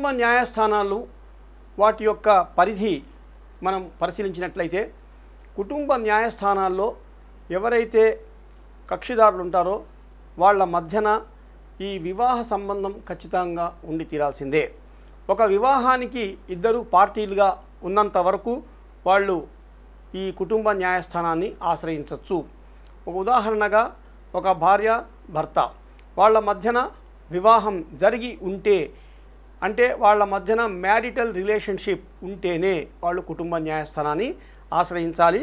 కుటుంబ న్యాయస్థానాలు వాటి యొక్క పరిధి మనం పరిశీలించినట్లయితే కుటుంబ న్యాయస్థానాల్లో ఎవరైతే కక్షిదారులు ఉంటారో వాళ్ళ మధ్యన ఈ వివాహ సంబంధం ఖచ్చితంగా ఉండి తీరాల్సిందే. ఒక వివాహానికి ఇద్దరు పార్టీలుగా ఉన్నంత వరకు వాళ్ళు ఈ కుటుంబ న్యాయస్థానాన్ని ఆశ్రయించవచ్చు ఒక ఉదాహరణగా ఒక భార్య భర్త. వాళ్ళ మధ్యన వివాహం జరిగి ఉంటే అంటే వాళ్ళ మధ్యన మ్యారిటల్ రిలేషన్షిప్ ఉంటేనే వాళ్ళు కుటుంబ న్యాయస్థానాన్ని ఆశ్రయించాలి.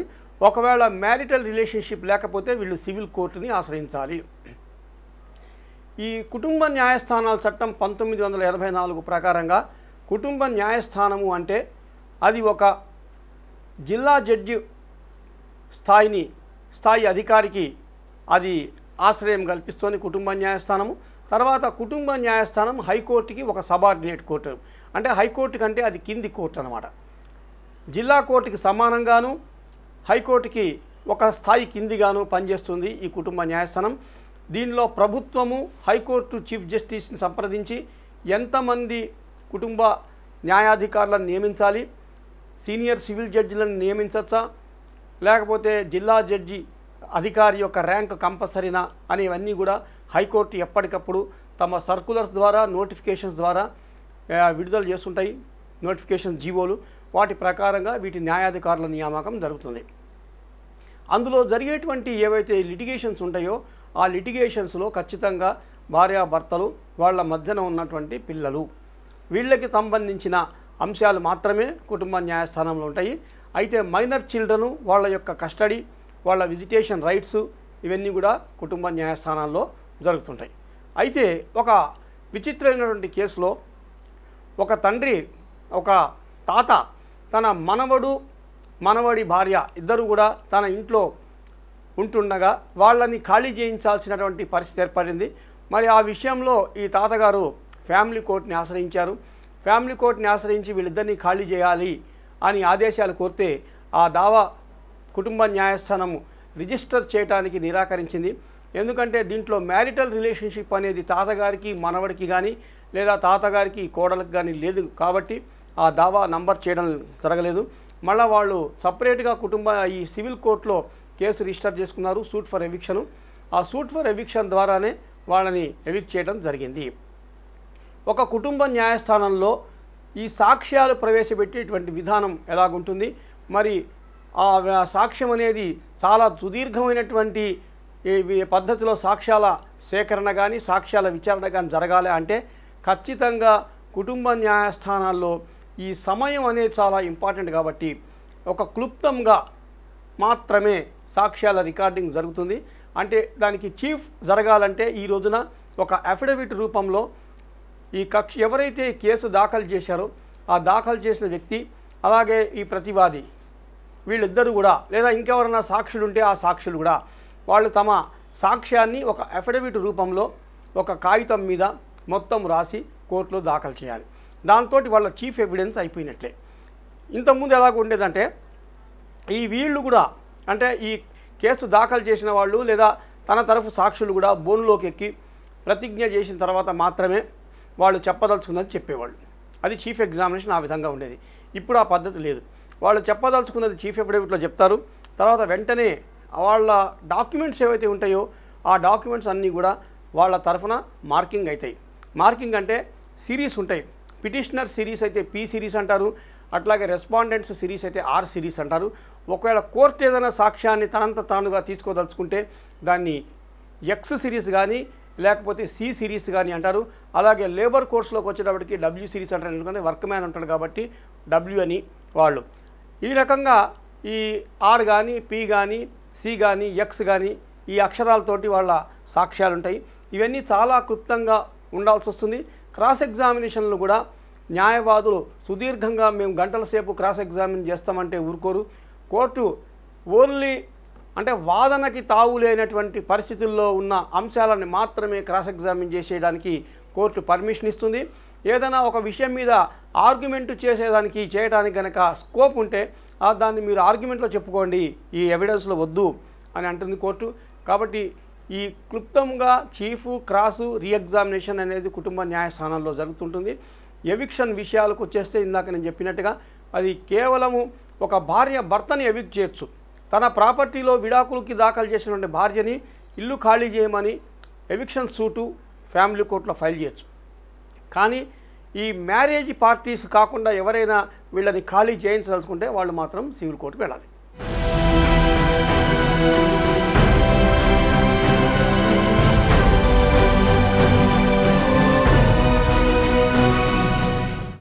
ఒకవేళ మ్యారిటల్ రిలేషన్షిప్ లేకపోతే వీళ్ళు సివిల్ కోర్టుని ఆశ్రయించాలి. ఈ కుటుంబ న్యాయస్థానాల చట్టం పంతొమ్మిది వందల ఎనభై నాలుగు ప్రకారంగా కుటుంబ న్యాయస్థానము అంటే అది ఒక జిల్లా జడ్జి స్థాయిని స్థాయి అధికారికి అది ఆశ్రయం కల్పిస్తోంది కుటుంబ న్యాయస్థానము. తర్వాత కుటుంబ న్యాయస్థానం హైకోర్టుకి ఒక సబార్డినేట్ కోర్టు. అంటే హైకోర్టు కంటే అది కింది కోర్టు అనమాట జిల్లా కోర్టుకి సమానంగాను హైకోర్టుకి ఒక స్థాయి కిందిగాను పనిచేస్తుంది ఈ కుటుంబ న్యాయస్థానం. దీనిలో ప్రభుత్వము హైకోర్టు చీఫ్ జస్టిస్ని సంప్రదించి ఎంతమంది కుటుంబ న్యాయాధికారులను నియమించాలి సీనియర్ సివిల్ జడ్జిలను నియమించవచ్చా లేకపోతే జిల్లా జడ్జి అధికారి యొక్క ర్యాంక్ కంపల్సరీనా అనేవన్నీ కూడా హైకోర్టు ఎప్పటికప్పుడు తమ సర్కులర్స్ ద్వారా నోటిఫికేషన్స్ ద్వారా విడుదల చేస్తుంటాయి. నోటిఫికేషన్ జీవోలు. వాటి ప్రకారంగా వీటి న్యాయాధికారుల నియామకం జరుగుతుంది. అందులో జరిగేటువంటి ఏవైతే లిటిగేషన్స్ ఉంటాయో ఆ లిటిగేషన్స్లో ఖచ్చితంగా భార్యాభర్తలు వాళ్ళ మధ్యన ఉన్నటువంటి పిల్లలు. వీళ్ళకి సంబంధించిన అంశాలు మాత్రమే కుటుంబ న్యాయస్థానంలో ఉంటాయి. అయితే మైనర్ చిల్డ్రను వాళ్ళ యొక్క కస్టడీ వాళ్ళ విజిటేషన్ రైట్స్ ఇవన్నీ కూడా కుటుంబ న్యాయస్థానాల్లో జరుగుతుంటాయి. అయితే ఒక విచిత్రమైనటువంటి కేసులో ఒక తండ్రి ఒక తాత తన మనవడు మనవడి భార్య ఇద్దరు కూడా తన ఇంట్లో ఉంటుండగా వాళ్ళని ఖాళీ చేయించాల్సినటువంటి పరిస్థితి ఏర్పడింది. మరి ఆ విషయంలో ఈ తాతగారు ఫ్యామిలీ కోర్టుని ఆశ్రయించారు. ఫ్యామిలీ కోర్టుని ఆశ్రయించి వీళ్ళిద్దరిని ఖాళీ చేయాలి అని ఆదేశాలు కోరితే ఆ దావా కుటుంబ న్యాయస్థానము రిజిస్టర్ చేయడానికి నిరాకరించింది. ఎందుకంటే దీంట్లో మ్యారిటల్ రిలేషన్షిప్ అనేది తాతగారికి మనవడికి కానీ లేదా తాతగారికి కోడలకు కానీ లేదు కాబట్టి ఆ దావా నంబర్ చేయడం జరగలేదు. మళ్ళీ వాళ్ళు సపరేట్గా కుటుంబ ఈ సివిల్ కోర్టులో కేసు రిజిస్టర్ చేసుకున్నారు సూట్ ఫర్ ఎవిక్షను. ఆ సూట్ ఫర్ ఎవిక్షన్ ద్వారానే వాళ్ళని ఎవిక్ట్ చేయడం జరిగింది. ఒక కుటుంబ న్యాయస్థానంలో ఈ సాక్ష్యాలు ప్రవేశపెట్టేటువంటి విధానం ఎలాగుంటుంది? మరి ఆ సాక్ష్యం అనేది చాలా సుదీర్ఘమైనటువంటి ఈ పద్ధతిలో సాక్ష్యాల సేకరణ కానీ సాక్ష్యాల విచారణ కానీ జరగాలి అంటే ఖచ్చితంగా కుటుంబ న్యాయస్థానాల్లో ఈ సమయం అనేది చాలా ఇంపార్టెంట్ కాబట్టి ఒక క్లుప్తంగా మాత్రమే సాక్ష్యాల రికార్డింగ్ జరుగుతుంది. అంటే దానికి చీఫ్ జరగాలంటే ఈ రోజున ఒక అఫిడవిట్ రూపంలో ఈ కక్ష ఎవరైతే కేసు దాఖలు చేశారో ఆ దాఖలు చేసిన వ్యక్తి అలాగే ఈ ప్రతివాది వీళ్ళిద్దరూ కూడా లేదా ఇంకెవరైనా సాక్షులు ఉంటే ఆ సాక్షులు కూడా వాళ్ళు తమ సాక్ష్యాన్ని ఒక అఫిడవిట్ రూపంలో ఒక కాగితం మీద మొత్తం రాసి కోర్టులో దాఖలు చేయాలి. దాంతో వాళ్ళ చీఫ్ ఎవిడెన్స్ అయిపోయినట్లే. ఇంతకుముందు ఎలాగ ఉండేదంటే ఈ వీళ్ళు కూడా అంటే ఈ కేసు దాఖలు చేసిన వాళ్ళు లేదా తన తరఫు సాక్షులు కూడా బోన్లోకి ఎక్కి ప్రతిజ్ఞ చేసిన తర్వాత మాత్రమే వాళ్ళు చెప్పదలుచుకున్నది చెప్పేవాళ్ళు. అది చీఫ్ ఎగ్జామినేషన్ ఆ విధంగా ఉండేది. ఇప్పుడు ఆ పద్ధతి లేదు. వాళ్ళు చెప్పదలుచుకున్నది చీఫ్ ఎఫిడవిట్లో చెప్తారు. తర్వాత వెంటనే వాళ్ళ డాక్యుమెంట్స్ ఏవైతే ఉంటాయో ఆ డాక్యుమెంట్స్ అన్నీ కూడా వాళ్ళ తరఫున మార్కింగ్ అవుతాయి మార్కింగ్ అంటే సిరీస్ ఉంటాయి. పిటిషనర్ సిరీస్ అయితే పి సిరీస్ అంటారు. అట్లాగే రెస్పాండెంట్స్ సిరీస్ అయితే ఆర్ సిరీస్ అంటారు. ఒకవేళ కోర్టు ఏదైనా సాక్ష్యాన్ని తనంత తానుగా తీసుకోదలుచుకుంటే దాన్ని ఎక్స్ సిరీస్ కానీ లేకపోతే సి సిరీస్ కానీ అంటారు. అలాగే లేబర్ కోర్సులోకి వచ్చేటప్పటికి డబ్ల్యూ సిరీస్ అంటారు. ఎందుకంటే వర్క్ మ్యాన్ అంటాడు కాబట్టి డబ్ల్యూ అని వాళ్ళు. ఈ రకంగా ఈ ఆర్ కానీ పి కానీ సి కానీ ఎక్స్ కానీ ఈ అక్షరాలతోటి వాళ్ళ సాక్ష్యాలు ఉంటాయి ఇవన్నీ చాలా క్లుప్తంగా ఉండాల్సి వస్తుంది క్రాస్ ఎగ్జామినేషన్లు కూడా న్యాయవాదులు సుదీర్ఘంగా మేము గంటల సేపు క్రాస్ ఎగ్జామిన్ చేస్తామంటే ఊరుకోరు. కోర్టు ఓన్లీ అంటే వాదనకి తావు లేనటువంటి పరిస్థితుల్లో ఉన్న అంశాలను మాత్రమే క్రాస్ ఎగ్జామిన్ చేసేయడానికి కోర్టు పర్మిషన్ ఇస్తుంది. ఏదైనా ఒక విషయం మీద ఆర్గ్యుమెంట్ చేసేదానికి చేయడానికి కనుక స్కోప్ ఉంటే దాన్ని మీరు ఆర్గ్యుమెంట్లో చెప్పుకోండి ఈ ఎవిడెన్స్లో వద్దు అని అంటుంది కోర్టు. కాబట్టి ఈ క్లుప్తంగా చీఫ్ క్రాసు రీఎగ్జామినేషన్ అనేది కుటుంబ న్యాయస్థానంలో జరుగుతుంటుంది. ఎవిక్షన్ విషయాలకు వచ్చేస్తే ఇందాక నేను చెప్పినట్టుగా అది కేవలము ఒక భార్య భర్తని ఎవిక్ట్ చేయొచ్చు. తన ప్రాపర్టీలో విడాకులకి దాఖలు చేసినటువంటి భార్యని ఇల్లు ఖాళీ చేయమని ఎవిక్షన్ సూటు ఫ్యామిలీ కోర్టులో ఫైల్ చేయొచ్చు. కానీ ఈ మ్యారేజ్ పార్టీస్ కాకుండా ఎవరైనా వీళ్ళని ఖాళీ చేయించదలుచుకుంటే వాళ్ళు మాత్రం సివిల్ కోర్టుకు వెళ్ళాలి.